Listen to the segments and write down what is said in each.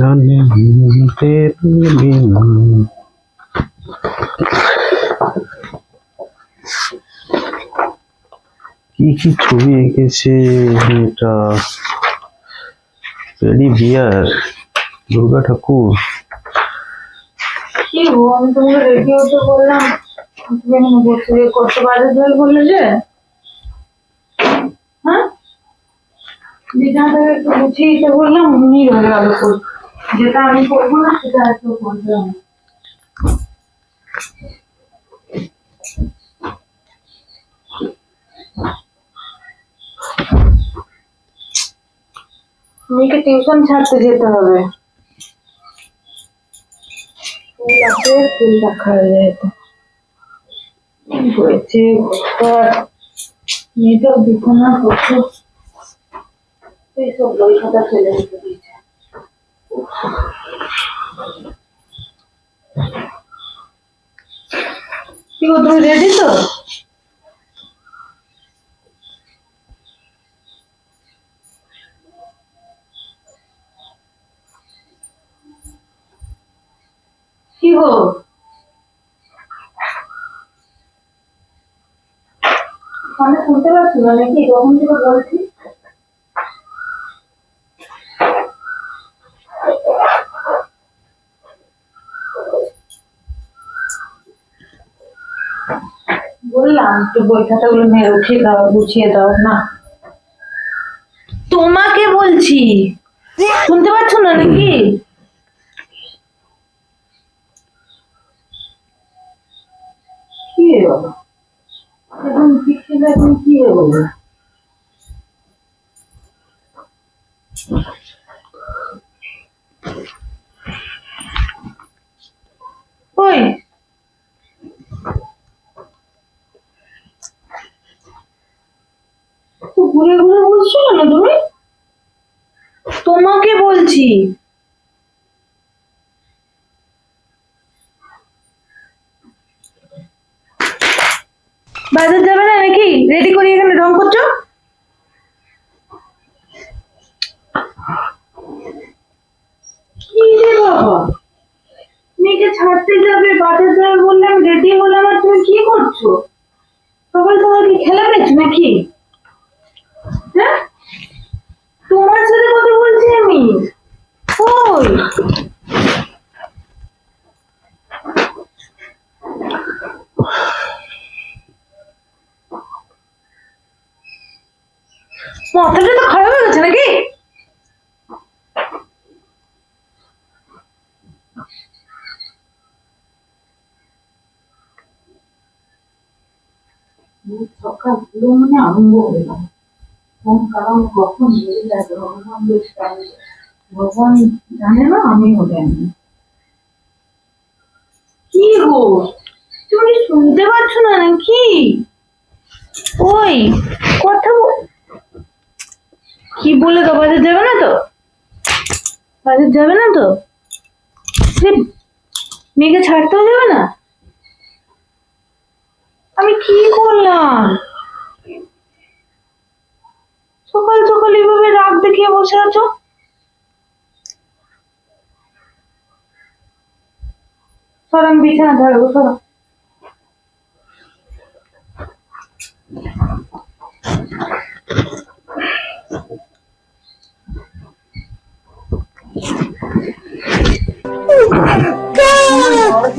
জানে কি কি ছবি এঁকেছে এটা টেডি বিয়ার, দুর্গা ঠাকুর। কি গো, আমি তোমাকে রেডি হতে বললাম। বললে যে? হ্যাঁ? বললাম রয়ে গেল কই। যেটা আমি করব না, সেটা না। মেয়েকে টিউশন ছাড়তে যেতে হবে। এইসব বই খাতা ফেলে রেখে দিয়েছে কি গো তুমি রেডি তো? কি গো? আমি শুনতে পাচ্ছি না নাকি কখন থেকে বলছি? বললাম একটু বই খাতাগুলো মেরে উঠিয়ে দাও, গুছিয়ে দাও, না। তোমাকে বলছি। শুনতে পাচ্ছ না নাকি? কি রে এখন কি রে বাবা ওই তো ঘুরে ঘুরে বলছো কেন তুমি? তোমাকে বলছি। বাজার যাবে না নাকি? রেডি করি এখানে রং করছ? মেয়েকে ছাড়তে যাবে, বাজার যাবে বললাম রেডি হলাম আর তুমি কি করছ সকাল সকাল কি খেলা পেয়েছ নাকি হ্যাঁ তোমার সাথে কথা বলছি আমি ওই মাথাটা তো খারাপ হয়ে গেছে নাকি মানে হয়ে গেল কোন কারণ কখন ভগবান। ভগবান জানে না জানি কি গো? তুমি শুনতে পাচ্ছ না নাকি? ওই, কথা কি বলে তো, বাজার যাবে না তো? বাজার যাবে না তো? মেয়েকে ছাড়তেও যাবে না? আমি কি করলাম? সকাল সকাল এভাবে রাগ দেখিয়ে বসে আছো? সর, আমি বিছানা ধরবো সরো।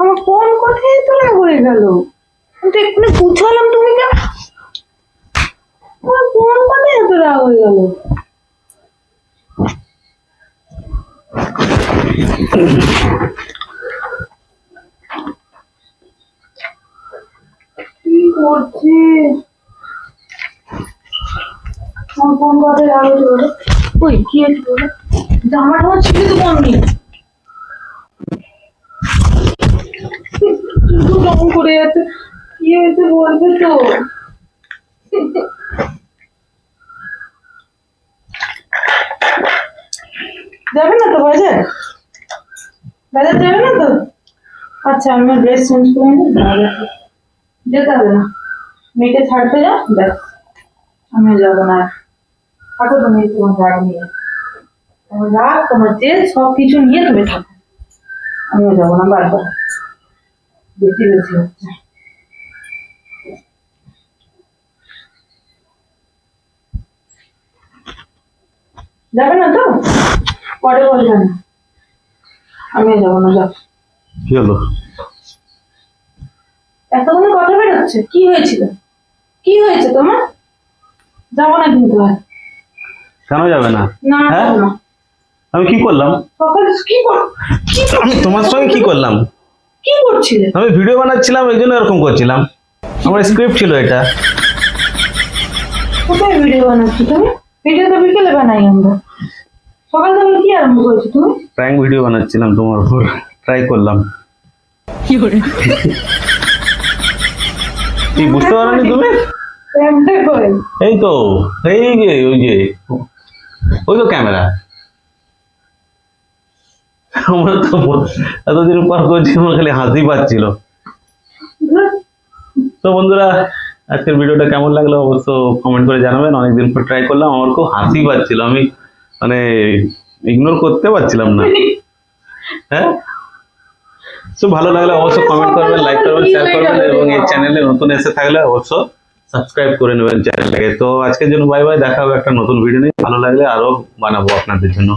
আমার ফোন কোথায় তোলা হয়ে গেল? তো এক্ষুনি পুছালাম, তুমি কেন? আমার ফোন কোথায় হয়ে গেল? কি করছিস? আমার ফোন কোথায় রাখো ওই কি জামাটা আমার ছিঁড়ে দেবো আমি। করে যাচ্ছে কি হয়েছে বলবে তো? যাবে না তো বাজার? বাজার যাবে না তো? আচ্ছা আমি ড্রেস চেঞ্জ করে নিই যেতে হবে না। মেয়েকে ছাড়তে যাও, ব্যাস। আমিও যাব না আর। থাকো তুমি তোমার রাগ নিয়ে। তোমার রাগ তোমার যে সব কিছু নিয়ে তুমি থাকো। আমিও যাব না বারবার। বেশি বেশি হচ্ছে। যাবে না তো? পরে বলবে না। আমিও যাব না যাও। কি হলো? এতক্ষণে কথা বেরোচ্ছে। কি হয়েছিল? কি হয়েছে তোমার? যাব না কিন্তু আর। কেন যাবে না। না হ্যাঁ? আমি কি করলাম? আমি তোমার সঙ্গে কি করলাম? কি করছিলে? আমি ভিডিও বানাচ্ছিলাম এই জন্য এরকম করছিলাম। আমার স্ক্রিপ্ট ছিল এটা। কোথায় ভিডিও বানাচ্ছো তুমি? ভিডিও তো বিকেলে বানাই আমরা। সকাল থেকে কি আরম্ভ করেছ তুমি? প্র্যাঙ্ক ভিডিও বানাচ্ছিলাম তোমার উপর। ট্রাই করলাম। কি বুঝতে পারোনি তুমি? এই তো এই যে ওই যে। ওই তো ক্যামেরা। আমার তো এতদিন পর করছি, আমার খালি হাসি পাচ্ছিল। তো বন্ধুরা, আজকের ভিডিওটা কেমন লাগল অবশ্য কমেন্ট করে জানাবেন। অনেকদিন পর ট্রাই করলাম, আমার খুব হাসি পাচ্ছিল। আমি মানে ইগনোর করতে পারছিলাম না। হ্যাঁ? তো ভালো লাগলে অবশ্যই কমেন্ট করবেন লাইক করবেন শেয়ার করবেন, এবং এই চ্যানেলে নতুন এসে থাকলে অবশ্য সাবস্ক্রাইব করে নেবেন চ্যানেলটাকে। তো আজকের জন্য বাই বাই দেখা হবে একটা নতুন ভিডিও নিয়ে। ভালো লাগলে আরও বানাবো আপনাদের জন্য।